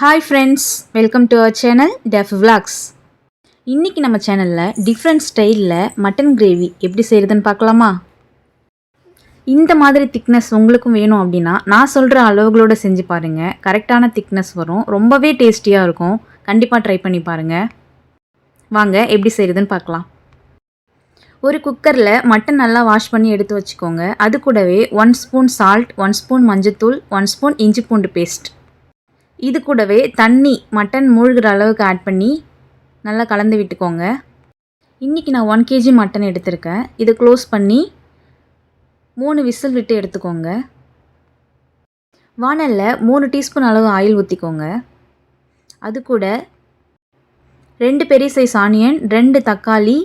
Hi friends welcome to our channel deaf vlogs இன்றைக்கி நம்ம சேனலில் டிஃப்ரெண்ட் ஸ்டைலில் மட்டன் கிரேவி எப்படி செய்கிறதுன்னு பார்க்கலாமா? இந்த மாதிரி திக்னஸ் உங்களுக்கும் வேணும் அப்படின்னா நான் சொல்கிற அளவுகளோடு செஞ்சு பாருங்கள் கரெக்டான திக்னஸ் வரும். ரொம்பவே டேஸ்டியாக இருக்கும். கண்டிப்பாக ட்ரை பண்ணி பாருங்கள் வாங்க எப்படி செய்கிறதுன்னு பார்க்கலாம். ஒரு குக்கரில் மட்டன் நல்லா வாஷ் பண்ணி எடுத்து வச்சுக்கோங்க. அது கூடவே one spoon salt one spoon மஞ்சத்தூள் ஒன் ஸ்பூன் இஞ்சி பூண்டு பேஸ்ட் இது கூடவே தண்ணி மட்டன் மூழ்கிற அளவுக்கு ஆட் பண்ணி நல்லா கலந்து விட்டுக்கோங்க. இன்றைக்கி நான் ஒன் கேஜி மட்டன் எடுத்திருக்கேன். இதை க்ளோஸ் பண்ணி மூணு விசில் விட்டு எடுத்துக்கோங்க. வானலில் மூணு டீஸ்பூன் அளவு ஆயில் ஊற்றிக்கோங்க அது கூட ரெண்டு பெரிய சைஸ் ஆனியன் ரெண்டு தக்காளி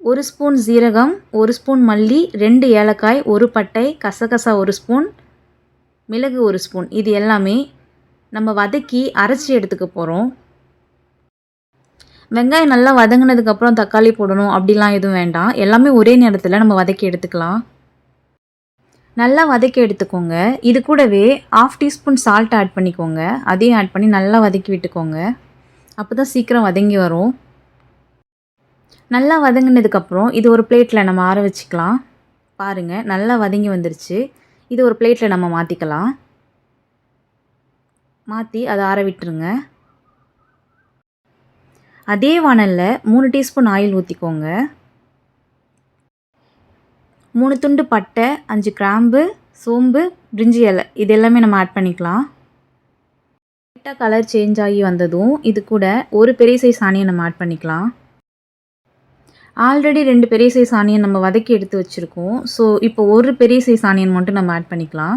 ஒரு ஸ்பூன் ஜீரகம் ஒரு ஸ்பூன் மல்லி ரெண்டு ஏலக்காய் ஒரு பட்டை கசகசா ஒரு ஸ்பூன் மிளகு ஒரு ஸ்பூன் இது எல்லாமே நம்ம வதக்கி அரைச்சி எடுத்துக்க போகிறோம் வெங்காயம் நல்லா வதங்கினதுக்கப்புறம் தக்காளி போடணும் அப்படிலாம் எதுவும் வேண்டாம். எல்லாமே ஒரே நேரத்தில் நம்ம வதக்கி எடுத்துக்கலாம். நல்லா வதக்கி எடுத்துக்கோங்க. இது கூடவே ஆஃப் டீஸ்பூன் சால்ட் ஆட் பண்ணிக்கோங்க. அதையும் ஆட் பண்ணி நல்லா வதக்கி விட்டுக்கோங்க. அப்போ தான் சீக்கிரம் வதங்கி வரும். நல்லா வதங்கினதுக்கப்புறம் இது ஒரு பிளேட்டில் நம்ம ஆற வச்சுக்கலாம். பாருங்கள் நல்லா வதங்கி வந்துருச்சு. இது ஒரு பிளேட்டில் நம்ம மாற்றிக்கலாம் மாற்றி அதை ஆற விட்டுருங்க. அதே வானலில் மூணு டீஸ்பூன் ஆயில் ஊற்றிக்கோங்க மூணு துண்டு பட்டை அஞ்சு கிராம்பு சோம்பு பிரிஞ்சி இலை. இது எல்லாமே நம்ம ஆட் பண்ணிக்கலாம். லைட்டாக கலர் சேஞ்ச் ஆகி வந்ததும் இது கூட ஒரு பெரிய சைஸ் ஆனியன் நம்ம ஆட் பண்ணிக்கலாம். ஆல்ரெடி ரெண்டு பெரிய சைஸ் ஆனியன் நம்ம வதக்கி எடுத்து வச்சுருக்கோம். ஸோ இப்போ ஒரு பெரிய சைஸ் ஆனியன் மட்டும் நம்ம ஆட் பண்ணிக்கலாம்.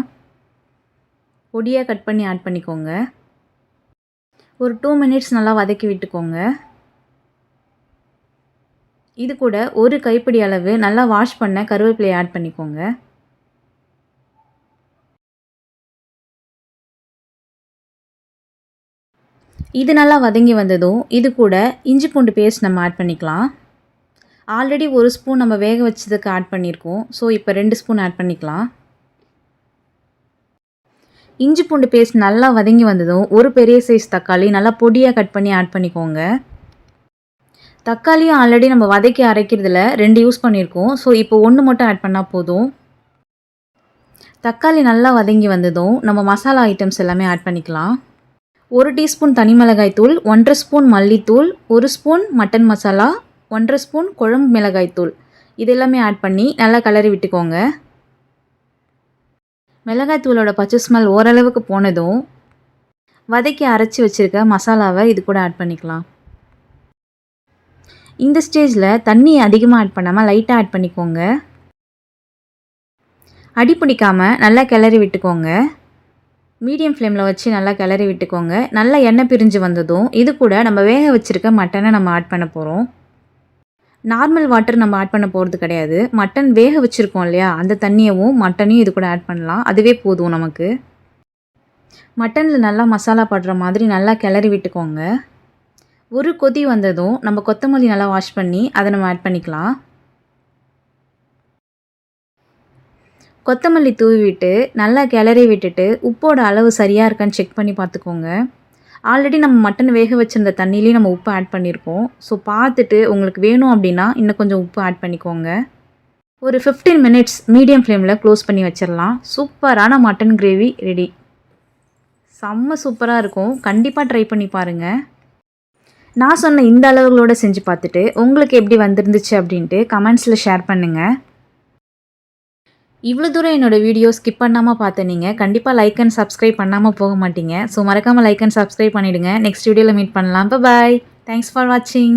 பொடியாக கட் பண்ணி ஆட் பண்ணிக்கோங்க. ஒரு டூ மினிட்ஸ் நல்லா வதக்கி விட்டுக்கோங்க. இது கூட ஒரு கைப்பிடி அளவு நல்லா வாஷ் பண்ண கருவேப்பிலையை ஆட் பண்ணிக்கோங்க. இது நல்லா வதங்கி வந்ததும் இது கூட இஞ்சி பூண்டு பேஸ்ட் நம்ம ஆட் பண்ணிக்கலாம். ஆல்ரெடி ஒரு ஸ்பூன் நம்ம வேக வச்சதுக்கு ஆட் பண்ணியிருக்கோம் ஸோ இப்போ ரெண்டு ஸ்பூன் ஆட் பண்ணிக்கலாம். இஞ்சி பூண்டு பேஸ்ட் நல்லா வதங்கி வந்ததும் ஒரு பெரிய சைஸ் தக்காளி நல்லா பொடியாக கட் பண்ணி ஆட் பண்ணிக்கோங்க. தக்காளியும் ஆல்ரெடி நம்ம வதக்கி அரைக்கிறதுல ரெண்டு யூஸ் பண்ணியிருக்கோம் ஸோ இப்போ ஒன்று மட்டும் ஆட் பண்ணால் போதும். தக்காளி நல்லா வதங்கி வந்ததும் நம்ம மசாலா ஐட்டம்ஸ் எல்லாமே ஆட் பண்ணிக்கலாம். ஒரு டீஸ்பூன் தனி மிளகாய் தூள் ஒன்றரை ஸ்பூன் மல்லித்தூள் ஒரு ஸ்பூன் மட்டன் மசாலா ஒன்றரை ஸ்பூன் குழம்பு மிளகாய் தூள். இது எல்லாமே ஆட் பண்ணி நல்லா கலரி விட்டுக்கோங்க. மிளகாய்த்தூளோட பச்சை ஸ்மெல் ஓரளவுக்கு போனதும் வதக்கி அரைச்சி வச்சுருக்க மசாலாவை இது கூட ஆட் பண்ணிக்கலாம். இந்த ஸ்டேஜில் தண்ணி அதிகமாக ஆட் பண்ணாமல் லைட்டாக ஆட் பண்ணிக்கோங்க. அடி பிடிக்காமல் நல்லா கிளறி விட்டுக்கோங்க. மீடியம் ஃப்ளேமில் வச்சு நல்லா கிளறி விட்டுக்கோங்க. நல்லா எண்ணெய் பிரிஞ்சு வந்ததும் இது கூட நம்ம வேக வச்சுருக்க மட்டனை நம்ம ஆட் பண்ண போகிறோம் நார்மல் வாட்டர் நம்ம ஆட் பண்ண போகிறது கிடையாது. மட்டன் வேக வச்சுருக்கோம் இல்லையா? அந்த தண்ணியவும் மட்டனையும் இது கூட ஆட் பண்ணலாம். அதுவே போதும் நமக்கு. மட்டனில் நல்லா மசாலா படுற மாதிரி நல்லா கிளறி விட்டுக்கோங்க. ஒரு கொதி வந்ததும் நம்ம கொத்தமல்லி நல்லா வாஷ் பண்ணி அதை நம்ம ஆட் பண்ணிக்கலாம். கொத்தமல்லி தூவி விட்டு நல்லா கிளறி விட்டுட்டு உப்போட அளவு சரியாக இருக்கான்னு செக் பண்ணி பார்த்துக்கோங்க. ஆல்ரெடி நம்ம மட்டன் வேக வச்சுருந்த தண்ணியிலையும் நம்ம உப்பு ஆட் பண்ணியிருக்கோம் ஸோ பார்த்துட்டு உங்களுக்கு வேணும் அப்படின்னா இன்னும் கொஞ்சம் உப்பு ஆட் பண்ணிக்கோங்க. ஒரு ஃபிஃப்டீன் மினிட்ஸ் மீடியம் ஃப்ளேமில் க்ளோஸ் பண்ணி வச்சிடலாம் சூப்பரான மட்டன் கிரேவி ரெடி செம்ம சூப்பராக இருக்கும். கண்டிப்பாக ட்ரை பண்ணி பாருங்கள் நான் சொன்ன இந்த அளவுகளோடு செஞ்சு பார்த்துட்டு உங்களுக்கு எப்படி வந்திருந்துச்சு அப்படின்ட்டு கமெண்ட்ஸில் ஷேர் பண்ணுங்கள் இவ்வளோ தூரம் என்னோடய வீடியோ ஸ்கிப் பண்ணாமல் பார்த்து நீங்கள் கண்டிப்பாக லைக் அண்ட் சப்ஸ்கிரைப் பண்ணாமல் போக மாட்டீங்க. ஸோ மறக்காமல் லைக் அண்ட் சப்ஸ்கிரைப் பண்ணிவிடுங்க நெக்ஸ்ட் வீடியோவில் மீட் பண்ணலாம். பாய் தேங்க்ஸ் ஃபார் வாட்சிங்